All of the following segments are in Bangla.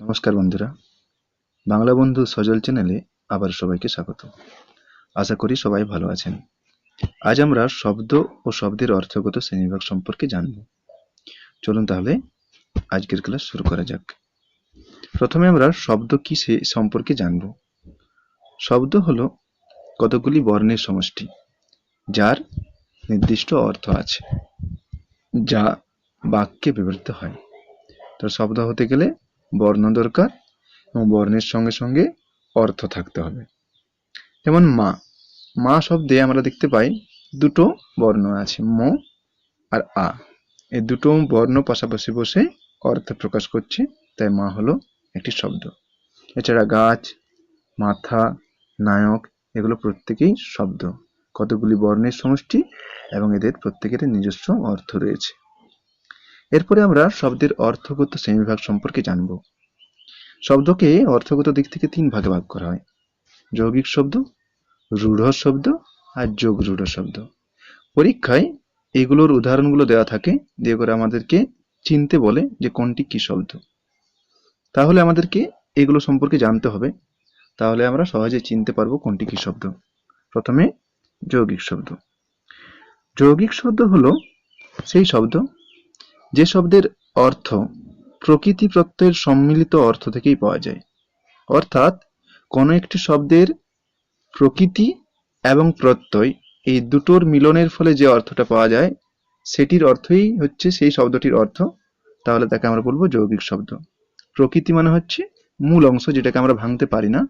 নমস্কার বন্ধুরা। বাংলা বন্ধু সজল চ্যানেলে আবার সবাইকে স্বাগত। আশা করি সবাই ভালো আছেন। আজ আমরা শব্দ ও শব্দের অর্থগত শ্রেণীবিভাগ সম্পর্কে জানব। চলুন তাহলে আজকের ক্লাস শুরু করা যাক। প্রথমে আমরা শব্দ কি সে সম্পর্কে জানব। শব্দ হলো কতগুলি বর্ণের সমষ্টি, যার নির্দিষ্ট অর্থ আছে, যা বাক্যে ব্যবহৃত হয়। তো শব্দ হতে গেলে বর্ণ দরকার এবং বর্ণের সঙ্গে সঙ্গে অর্থ থাকতে হবে। যেমন মা মা শব্দে আমরা দেখতে পাই দুটো বর্ণ আছে, ম আর আ। এই দুটো বর্ণ পাশাপাশি বসে অর্থ প্রকাশ করছে, তাই মা হলো একটি শব্দ। এছাড়া গাছ, মাথা, নায়ক এগুলো প্রত্যেকেই শব্দ। কতগুলি বর্ণের সমষ্টি এবং এদের প্রত্যেকের নিজস্ব অর্থ রয়েছে। এরপরে আমরা শব্দের অর্থগত শ্রেণীবিভাগ সম্পর্কে জানব। শব্দকে অর্থগত দিক থেকে তিন ভাগে ভাগ করা হয়। যৌগিক শব্দ, রূঢ় শব্দ আর যোগ রূঢ় শব্দ। পরীক্ষায় এগুলোর উদাহরণগুলো দেওয়া থাকে, দিয়ে করে আমাদেরকে চিনতে বলে যে কোনটি কি শব্দ। তাহলে আমাদেরকে এগুলো সম্পর্কে জানতে হবে। তাহলে আমরা সহজে চিনতে পারব কোনটি কি শব্দ। প্রথমে যৌগিক শব্দ। যৌগিক শব্দ হলো সেই শব্দ যে শব্দের অর্থ প্রকৃতি প্রত্যয়ের সম্মিলিত অর্থ থেকেই পাওয়া যায়। অর্থাৎ, কোনো একটি শব্দের প্রকৃতি এবং প্রত্যয় এই দুটোর মিলনের ফলে যে অর্থটা পাওয়া যায়, সেটির অর্থই হচ্ছে সেই শব্দটির অর্থ। তাহলে তাকে আমরা বলব যৌগিক শব্দ। প্রকৃতি মানে হচ্ছে মূল অংশ যেটাকে আমরা ভাঙতে পারি না,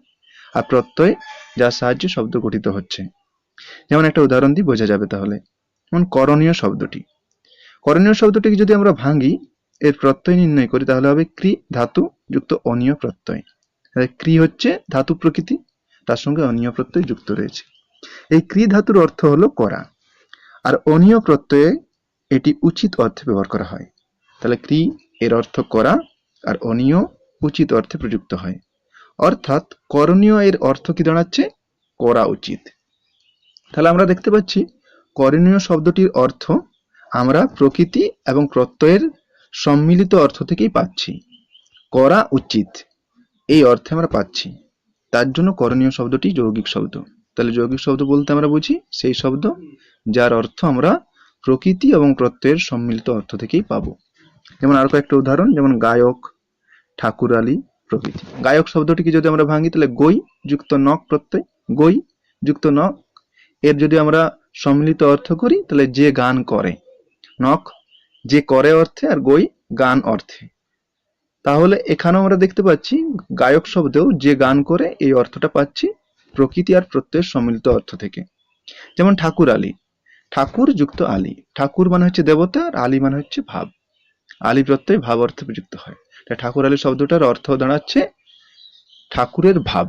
আর প্রত্যয় যার সাহায্যে শব্দ গঠিত হচ্ছে। যেমন একটা উদাহরণ দিয়ে বোঝা যাবে তাহলে। যেমন করণীয় শব্দটি। করণীয় শব্দটিকে যদি আমরা ভাঙি, এর প্রত্যয় নির্ণয় করি, তাহলে হবে ক্রি, ধাতু যুক্ত অনীয় প্রত্যয়। ক্রি হচ্ছে ধাতু প্রকৃতি, তার সঙ্গে অনীয় প্রত্যয় যুক্ত রয়েছে। এই ক্রি ধাতুর অর্থ হলো করা। আর অনীয় প্রত্যয়ে এটি উচিত অর্থে ব্যবহার করা হয়। তাহলে ক্রি এর অর্থ করা, আর অনীয় উচিত অর্থে প্রযুক্ত হয়। অর্থাৎ করণীয় এর অর্থ কি দাঁড়াচ্ছে? করা উচিত। তাহলে আমরা দেখতে পাচ্ছি, করণীয় শব্দটির অর্থ আমরা প্রকৃতি এবং প্রত্যয়ের সম্মিলিত অর্থ থেকেই পাচ্ছি। করা উচিত। এই অর্থে আমরা পাচ্ছি। তার জন্য করণীয় শব্দটি যৌগিক শব্দ। তাহলে যৌগিক শব্দ বলতে আমরা বুঝি সেই শব্দ যার অর্থ আমরা প্রকৃতি এবং প্রত্যয়ের সম্মিলিত অর্থ থেকেই পাবো। যেমন আর কয়েকটা উদাহরণ, যেমন গায়ক ঠাকুর ঠাকুরালি প্রকৃতি গায়ক শব্দটিকে যদি আমরা ভাঙি, তাহলে গই যুক্ত নক প্রত্যয় গই যুক্ত নক এর যদি আমরা সম্মিলিত অর্থ করি, তাহলে যে গান করে। নখ, যে করে অর্থে আর গই গান অর্থে। তাহলে এখানেও আমরা দেখতে পাচ্ছি, গায়ক শব্দেও যে গান করে এই অর্থটা পাচ্ছি প্রকৃতি আর প্রত্যয়ের সম্মিলিত অর্থ থেকে। যেমন ঠাকুর আলী। ঠাকুর যুক্ত আলী। ঠাকুর মানে হচ্ছে দেবতা আর আলী মানে হচ্ছে ভাব। আলী প্রত্যয় ভাব অর্থে প্রযুক্ত হয়। ঠাকুর আলী শব্দটার অর্থ দাঁড়াচ্ছে ঠাকুরের ভাব।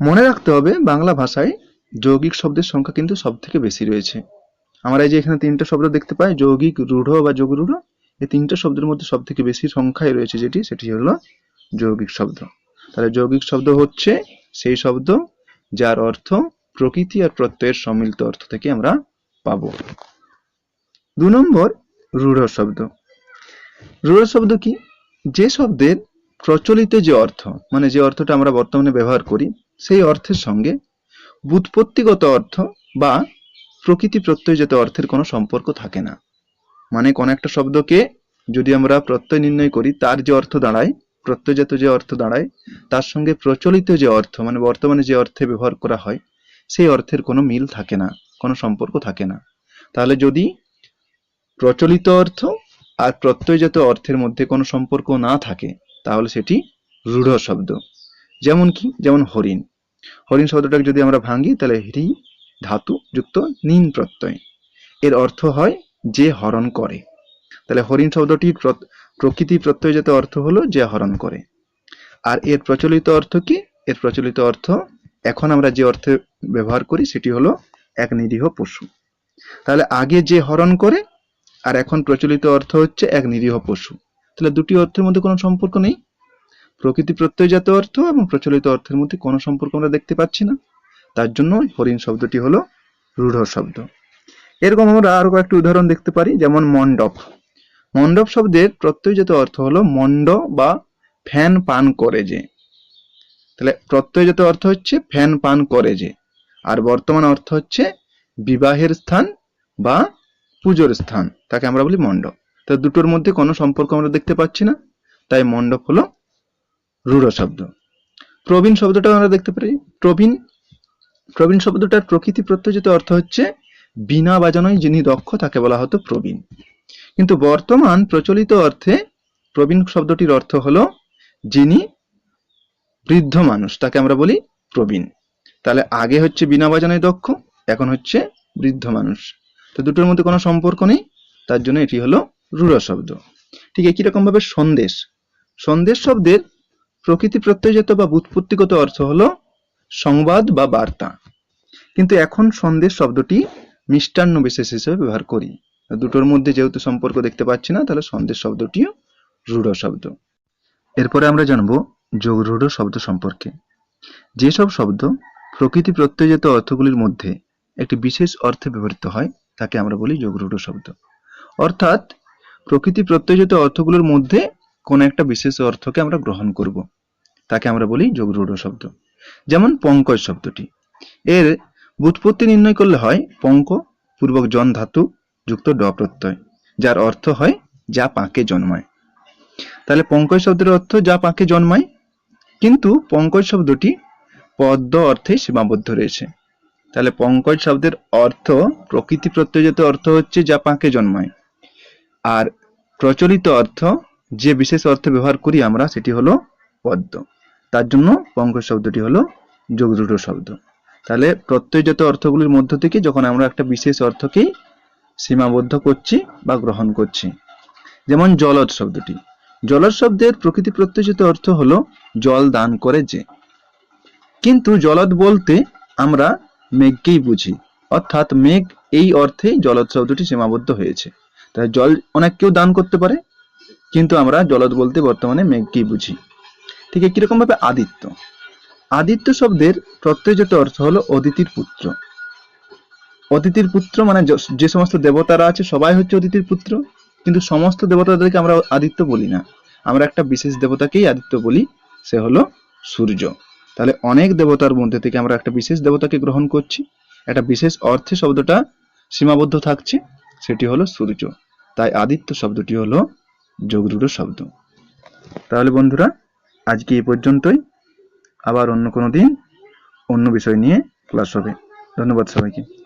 মনে রাখতে হবে, বাংলা ভাষায় যৌগিক শব্দের সংখ্যা কিন্তু সব থেকে বেশি রয়েছে। আমরা এই যে এখানে তিনটা শব্দ দেখতে পাই, যৌগিক, রূঢ় বা যোগরূঢ়, এই তিনটা শব্দের মধ্যে সব থেকে বেশি সংখ্যায় রয়েছে যেটি, সেটি হলো যৌগিক শব্দ। তাহলে যৌগিক শব্দ হচ্ছে সেই শব্দ যার অর্থ প্রকৃতি আর প্রত্যয়ের সম্মিলিত অর্থ থেকে আমরা পাব। দু নম্বর, রূঢ় শব্দ। রূঢ় শব্দ কি? যে শব্দের প্রচলিত যে অর্থ মানে যে অর্থটা আমরা বর্তমানে ব্যবহার করি, সেই অর্থের সঙ্গে বুৎপত্তিগত অর্থ বা প্রকৃতি প্রত্যয়জাত অর্থের কোনো সম্পর্ক থাকে না। মানে কোন একটা শব্দকে যদি আমরা প্রত্যয় নির্ণয় করি, তার যে অর্থ দাঁড়ায়, প্রত্যয়জাত যে অর্থ দাঁড়ায়, তার সঙ্গে প্রচলিত যে অর্থ মানে বর্তমানে যে অর্থে ব্যবহার করা হয়, সেই অর্থের কোনো মিল থাকে না, কোনো সম্পর্ক থাকে না। তাহলে যদি প্রচলিত অর্থ আর প্রত্যয়জাত অর্থের মধ্যে কোনো সম্পর্ক না থাকে, তাহলে সেটি রূঢ় শব্দ। যেমন কি? যেমন হরিণ। হরিণ শব্দটাকে যদি আমরা ভাঙি, তাহলে হরি ধাতু যুক্ত নিন প্রত্যয়। এর অর্থ হয় যে হরণ করে। তাহলে হরিণ শব্দটির প্রকৃতি প্রত্যয় প্রত্যয়জাত অর্থ হলো যে হরণ করে। আর এর প্রচলিত অর্থ কি? এর প্রচলিত অর্থ, এখন আমরা যে অর্থে ব্যবহার করি সেটি হলো এক নিরীহ পশু। তাহলে আগে যে হরণ করে, আর এখন প্রচলিত অর্থ হচ্ছে এক নিরীহ পশু। তাহলে দুটি অর্থের মধ্যে কোনো সম্পর্ক নেই। প্রকৃতি প্রত্যয় প্রত্যয়জাত অর্থ এবং প্রচলিত অর্থের মধ্যে কোনো সম্পর্ক আমরা দেখতে পাচ্ছি না। তার জন্য হরিণ শব্দটি হলো রূঢ় শব্দ। এরকম আমরা আরও কয়েকটি উদাহরণ দেখতে পারি, যেমন মণ্ডপ। মণ্ডপ শব্দের প্রত্যয়জাত অর্থ হলো মণ্ড বা ফ্যান পান করে যে। তাহলে প্রত্যয়জাত অর্থ হচ্ছে ফ্যান পান করে যে। আর বর্তমান অর্থ হচ্ছে বিবাহের স্থান বা পুজোর স্থান, তাকে আমরা বলি মণ্ডপ। তো দুটোর মধ্যে কোনো সম্পর্ক আমরা দেখতে পাচ্ছি না, তাই মণ্ডপ হলো রূঢ় শব্দ। প্রবীণ শব্দটাও আমরা দেখতে পারি। প্রবীণ প্রবীণ শব্দটার প্রকৃতি প্রত্যয়জিত অর্থ হচ্ছে বিনা বাজানোয় যিনি দক্ষ, তাকে বলা হতো প্রবীণ। কিন্তু বর্তমান প্রচলিত অর্থে প্রবীণ শব্দটির অর্থ হলো যিনি বৃদ্ধ মানুষ, তাকে আমরা বলি প্রবীণ। তাহলে আগে হচ্ছে বিনা বাজানোয় দক্ষ, এখন হচ্ছে বৃদ্ধ মানুষ। তো দুটোর মধ্যে কোনো সম্পর্ক নেই, তার জন্য এটি হলো রূঢ় শব্দ। ঠিক একই রকম ভাবে সন্দেশ। সন্দেশ শব্দের প্রকৃতি প্রত্যয়জাত বা বুৎপত্তিগত অর্থ হলো সংবাদ বা বার্তা। কিন্তু এখন সন্দেশ শব্দটি মিষ্টান্ন বিশেষ হিসেবে ব্যবহার করি। দুটোর মধ্যে যেহেতু সম্পর্ক দেখতে পাচ্ছি না, তাহলে সন্দেশ শব্দটিও রূঢ় শব্দ। এরপরে আমরা জানব যোগরূঢ় শব্দ সম্পর্কে। যেসব শব্দ প্রকৃতি প্রত্যয়জাত অর্থগুলির মধ্যে একটি বিশেষ অর্থে ব্যবহৃত হয়, তাকে আমরা বলি যোগরূঢ় শব্দ। অর্থাৎ প্রকৃতি প্রত্যয়জাত অর্থগুলোর মধ্যে কোন একটা বিশেষ অর্থকে আমরা গ্রহণ করব, তাকে আমরা বলি যোগরূঢ় শব্দ। যেমন পঙ্কজ শব্দটি। এর বুৎপত্তি নির্ণয় করলে হয় পঙ্ক, পূর্বক জন ধাতু, যুক্ত ড প্রত্যয়, যার অর্থ হয় যা পাকে জন্মায়। তাহলে পঙ্কজ শব্দের অর্থ যা পাকে জন্মায়। কিন্তু পঙ্কজ শব্দটি পদ্ম অর্থে সীমাবদ্ধ রয়েছে। তাহলে পঙ্কজ শব্দের অর্থ, প্রকৃতি প্রত্যয়জাত অর্থ হচ্ছে যা পাকে জন্মায়। আর প্রচলিত অর্থ, যে বিশেষ অর্থে ব্যবহার করি আমরা, সেটি হলো পদ্য তার জন্য পঙ্কজ শব্দটি হলো যোগরূঢ় শব্দ। তাহলে প্রত্যয়জাত অর্থগুলির মধ্য থেকে যখন আমরা একটা বিশেষ অর্থকেই সীমাবদ্ধ করছি বা গ্রহণ করছি, যেমন জলজ শব্দটি। জলজ শব্দের প্রকৃতি প্রত্যয়জাত অর্থ হলো জল দান করে যে। কিন্তু জলদ বলতে আমরা মেঘকেই বুঝি, অর্থাৎ মেঘ এই অর্থে জলদ শব্দটি সীমাবদ্ধ হয়েছে। তাই জল অনেক কেউ দান করতে পারে, কিন্তু আমরা জলদ বলতে বর্তমানে মেঘকেই বুঝি। ঠিক একই রকম ভাবে আদিত্য? আদিত্য শব্দের প্রত্যয়জাত অর্থ হলো অদিতির পুত্র। অদিতির পুত্র মানে যে সমস্ত দেবতারা আছে, সবাই হচ্ছে অদিতির পুত্র। কিন্তু সমস্ত দেবতাদেরকে আমরা আদিত্য বলি না। আমরা একটা বিশেষ দেবতাকেই আদিত্য বলি, সে হলো সূর্য। তাহলে অনেক দেবতার মধ্যে থেকে আমরা একটা বিশেষ দেবতাকে গ্রহণ করছি। একটা বিশেষ অর্থে শব্দটা সীমাবদ্ধ থাকছে, সেটি হলো সূর্য। তাই আদিত্য শব্দটি হলো যোগরূঢ় শব্দ। তাহলে বন্ধুরা আজকে এই পর্যন্তই। আবার অন্য কোনো দিন অন্য বিষয় নিয়ে ক্লাস হবে। ধন্যবাদ সবাইকে।